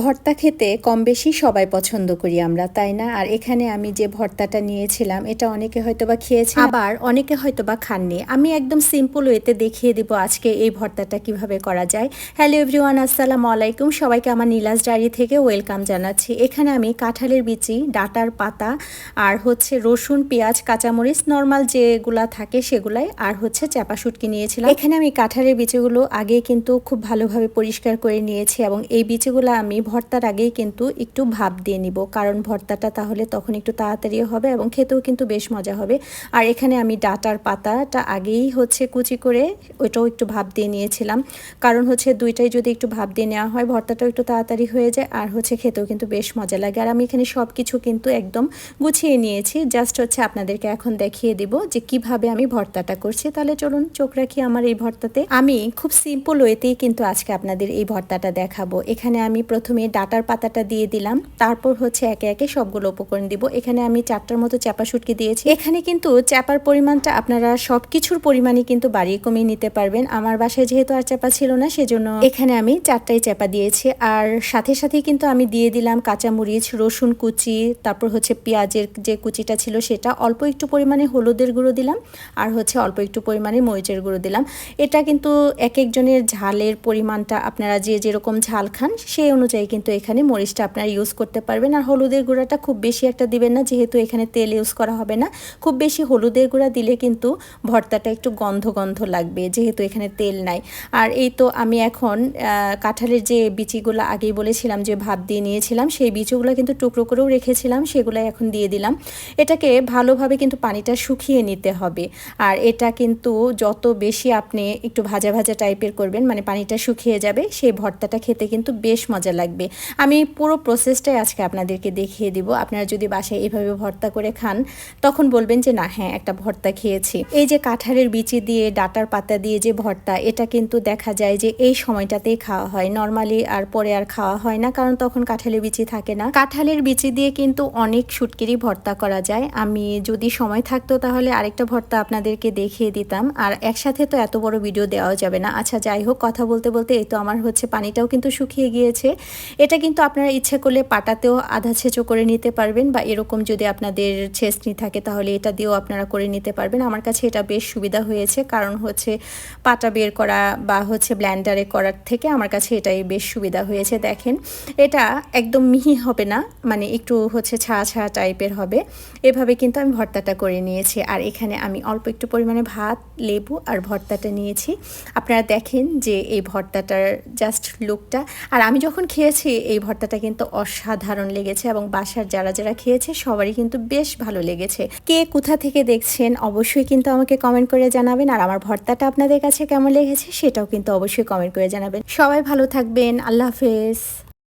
ভর্তা খেতে কম বেশি সবাই পছন্দ করি আমরা, তাই না? আর এখানে আমি যে ভর্তাটা নিয়েছিলাম, এটা অনেকে হয়তো বা খেয়েছে আবার অনেকে হয়তো বা খাননি। আমি একদম সিম্পল ওয়েতে দেখিয়ে দিব আজকে এই ভর্তাটা কীভাবে করা যায়। হ্যালো এভরিওয়ান আসসালামু আলাইকুম। সবাইকে আমার নীলাস ডায়েরি থেকে ওয়েলকাম জানাচ্ছি। এখানে আমি কাঁঠালের বিচি, ডাটার পাতা, আর হচ্ছে রসুন, পেঁয়াজ, কাঁচামরিচ নর্মাল যেগুলা থাকে সেগুলাই, আর হচ্ছে চাপা শুটকি নিয়েছিলাম। এখানে আমি কাঁঠালের বিচিগুলো আগে কিন্তু খুব ভালোভাবে পরিষ্কার করে নিয়েছি এবং এই বিচিগুলো আমি ভর্তার আগেই কিন্তু একটু ভাপ দিয়ে নিব। কারণ ভর্তাটা তাহলে তখন একটু তাড়াতাড়ি হবে এবং খেতেও কিন্তু বেশ মজা হবে। আর এখানে আমি ডাটার পাতাটা আগেই হচ্ছে কুচি করে ওইটাও একটু ভাপ দিয়ে নিয়েছিলাম। কারণ হচ্ছে দুইটাই যদি একটু ভাপ দিয়ে নেওয়া হয়, ভর্তাটাও একটু তাড়াতাড়ি হয়ে যায় আর হচ্ছে খেতেও কিন্তু বেশ মজা লাগে। আর আমি এখানে সব কিছু কিন্তু একদম গুছিয়ে নিয়েছি। জাস্ট হচ্ছে আপনাদেরকে এখন দেখিয়ে দিব যে কীভাবে আমি ভর্তাটা করছি। তাহলে চলুন চোখ রাখি আমার এই ভর্তাতে। আমি খুব সিম্পল ওয়েতেই কিন্তু আজকে আপনাদের এই ভর্তাটা দেখাবো। এখানে আমি প্রথমে ডাটার পাতাটা দিয়ে দিলাম। তারপর হচ্ছে একে একে সবগুলো উপকরণ দিব। এখানে আমি চারটার মতো চাপা শুটকি দিয়েছি। এখানে কিন্তু চাপার পরিমাণটা আপনারা সব কিছুর পরিমাণই কিন্তু বাড়িয়ে কমিয়ে নিতে পারবেন। আমার বাসায় যেহেতু আর চাপা ছিল না, সেজন্য এখানে আমি চারটাই চাপা দিয়েছি। আর সাথে সাথে কিন্তু আমি দিয়ে দিলাম কাঁচামরিচ, রসুন কুচি, তারপর হচ্ছে পেঁয়াজের যে কুচিটা ছিল সেটা অল্প একটু পরিমাণে হলুদের গুঁড়ো দিলাম। আর হচ্ছে অল্প একটু পরিমাণে মরিচের গুঁড়ো দিলাম। এটা কিন্তু এক একজনের ঝালের পরিমাণটা আপনারা যে যেরকম ঝাল খান, সেই অনুযায়ী কিন্তু এখানে মরিচটা আপনারা ইউজ করতে পারবেন। আর হলুদের গুঁড়াটা খুব বেশি একটা দিবেন না, যেহেতু এখানে তেল ইউজ করা হবে না। খুব বেশি হলুদের গুঁড়া দিলে কিন্তু ভর্তাটা একটু গন্ধ গন্ধ লাগবে, যেহেতু এখানে তেল নাই। আর এই তো আমি এখন কাঁঠালের যে বিচিগুলো আগেই বলেছিলাম যে ভাত দিয়ে নিয়েছিলাম, সেই বিচিগুলো কিন্তু টুকরো করেও রেখেছিলাম সেগুলো এখন দিয়ে দিলাম। এটাকে ভালোভাবে কিন্তু পানিটা শুকিয়ে নিতে হবে। আর এটা কিন্তু যত বেশি আপনি একটু ভাজা ভাজা টাইপের করবেন মানে পানিটা শুকিয়ে যাবে, সেই ভর্তাটা খেতে কিন্তু বেশ মজা লাগবে। আমি পুরো প্রসেসটাই আজকে আপনাদেরকে দেখিয়ে দিব। আপনারা যদি বাসায় এভাবে ভর্তা করে খান, তখন বলবেন যে, না হ্যাঁ একটা ভর্তা খেয়েছি। এই যে কাঁঠালের বিচি দিয়ে, ডাটার পাতা দিয়ে যে ভর্তা, এটা কিন্তু দেখা যায় যে, এই সময়টাতেই খাওয়া হয়। নর্মালি আর পরে আর খাওয়া হয় না, কারণ তখন কাঁঠালের বিচি থাকে না। কাঁঠালের বিচি দিয়ে কিন্তু অনেক শুটকিরই ভর্তা করা যায়। আমি যদি সময় থাকতো, তাহলে আরেকটা ভর্তা আপনাদেরকে দেখিয়ে দিতাম। আর একসাথে তো এত বড় ভিডিও দেওয়া যাবে না। আচ্ছা যাই হোক, কথা বলতে বলতে এই তো আমার হচ্ছে পানিটাও কিন্তু শুকিয়ে গিয়েছে। এটা কিন্তু আপনারা ইচ্ছে করলে পাটাতেও আধা ছেঁচো করে নিতে পারবেন বা এরকম যদি আপনাদের ছেঁচনি থাকে তাহলে এটা দিয়েও আপনারা করে নিতে পারবেন। আমার কাছে এটা বেশ সুবিধা হয়েছে, কারণ হচ্ছে পাটা বের করা বা হচ্ছে ব্ল্যান্ডারে করার থেকে আমার কাছে এটাই বেশ সুবিধা হয়েছে। দেখেন, এটা একদম মিহি হবে না মানে একটু হচ্ছে ছাড়া ছাড়া টাইপের হবে। এভাবে কিন্তু আমি ভর্তাটা করে নিয়েছি। আর এখানে আমি অল্প একটু পরিমাণে ভাত, লেবু আর ভর্তাটা নিয়েছি। আপনারা দেখেন যে এই ভর্তাটার জাস্ট লুকটা আর আমি যখন খেয়েছি এই ভর্তাটা কিন্তু অসাধারণ লেগেছে এবং বাসার যারা যারা খেয়েছে, সবারই কিন্তু বেশ ভালো লেগেছে। কে কোথা থেকে দেখছেন, অবশ্যই কিন্তু আমাকে কমেন্ট করে জানাবেন। আর আমার ভর্তাটা আপনাদের কাছে কেমন লেগেছে, সেটাও কিন্তু অবশ্যই কমেন্ট করে জানাবেন। সবাই ভালো থাকবেন, আল্লাহ হাফেজ।